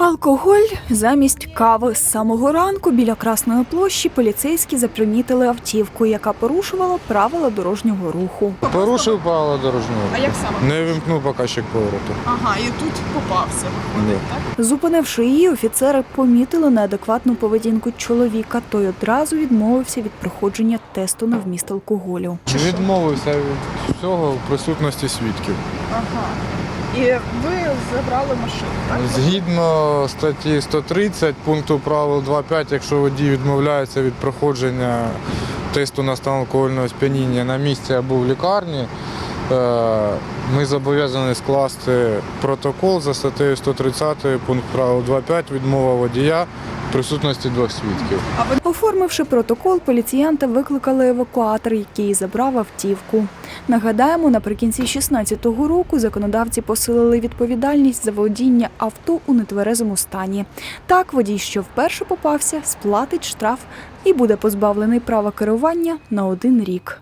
Алкоголь замість кави з самого ранку біля Красної площі поліцейські запримітили автівку, яка порушувала правила дорожнього руху. Порушив правила дорожнього. руху. А як саме? Не вимкнув показчик повороту. Ага, і тут попався, виходить, так? Зупинивши її, офіцери помітили неадекватну поведінку чоловіка. Той одразу відмовився від проходження тесту на вміст алкоголю. Відмовився від всього в присутності свідків. Ага. І ви забрали машину, так? Згідно статті 130 пункту правил 2.5, якщо водій відмовляється від проходження тесту на стан алкогольного сп'яніння на місці або в лікарні, е, ми зобов'язані скласти протокол за статтею 130 пункт правил 2.5 відмова водія присутності двох свідків. Оформивши протокол, поліціянти викликали евакуатор, який забрав автівку. Нагадаємо, наприкінці 16-го року законодавці посилили відповідальність за водіння авто у нетверезому стані. Так, водій, що вперше попався, сплатить штраф і буде позбавлений права керування на один рік.